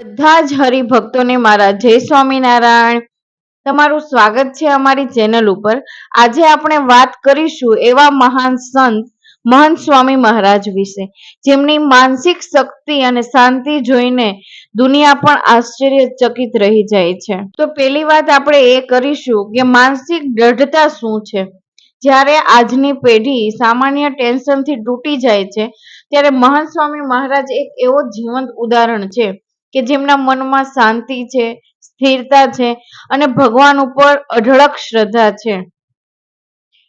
બધા જ હરિભક્તોને મારા જય સ્વામિનારાયણ. તમારું સ્વાગત છે અમારી ચેનલ ઉપર. આજે આપણે વાત કરીશું એવા મહાન સંત મહંત સ્વામી મહારાજ વિશે, જેમની માનસિક શક્તિ અને શાંતિ જોઈને દુનિયા પણ આશ્ચર્યચકિત રહી જાય છે. તો પેલી વાત આપણે એ કરીશું કે માનસિક દ્રઢતા શું છે? જ્યારે આજની પેઢી સામાન્ય ટેન્શનથી તૂટી જાય છે, ત્યારે મહંત સ્વામી મહારાજ એક એવો જીવંત ઉદાહરણ છે. કે જેમના મનમાં શાંતિ છે, સ્થિરતા છે અને ભગવાન ઉપર અઢળક શ્રદ્ધા છે.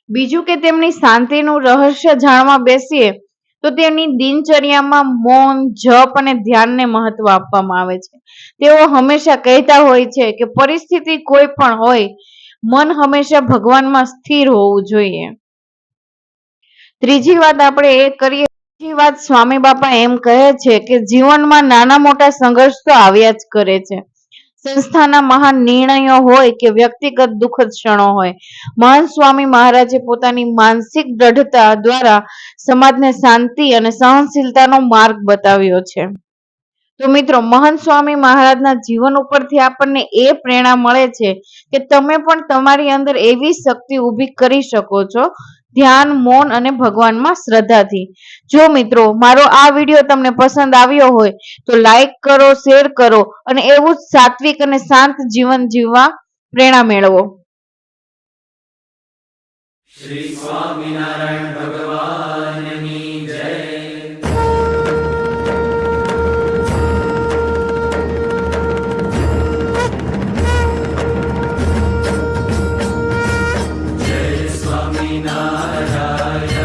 બીજું કે તેમની શાંતિનું રહસ્ય જાણવા બેસીએ તો તેમની દિનચર્યામાં મૌન, જપ અને ધ્યાનને મહત્વ આપવામાં આવે છે. તેઓ હંમેશા કહેતા હોય છે કે પરિસ્થિતિ કોઈ પણ હોય, મન હંમેશા ભગવાનમાં સ્થિર હોવું જોઈએ. ત્રીજી વાત આપણે એ કરીએ વાત સ્વામી બાપા એમ કહે છે કે જીવનમાં નાના મોટા સંઘર્ષ તો આવ્યા જ કરે છે. સંસ્થાના મહાન નિર્ણયો હોય કે વ્યક્તિગત દુઃખદ ક્ષણો હોય. મહાન સ્વામી મહારાજે પોતાની માનસિક દ્રઢતા દ્વારા સમાજને શાંતિ અને સહનશીલતાનો માર્ગ બતાવ્યો છે. તો મિત્રો મહંત સ્વામી મહારાજના જીવન ઉપરથી આપણને એ પ્રેરણા મળે છે કે તમે પણ તમારી અંદર એવી શક્તિ ઊભી કરી શકો છો ધ્યાન, મૌન અને ભગવાનમાં શ્રદ્ધાથી જો મિત્રો, મારો આ વીડિયો તમને પસંદ આવ્યો હોય, તો લાઈક કરો શેર કરો અને એવું જ સાત્વિક અને શાંત જીવન જીવવા પ્રેરણા મેળવો. શ્રી સ્વામિનારાયણ high.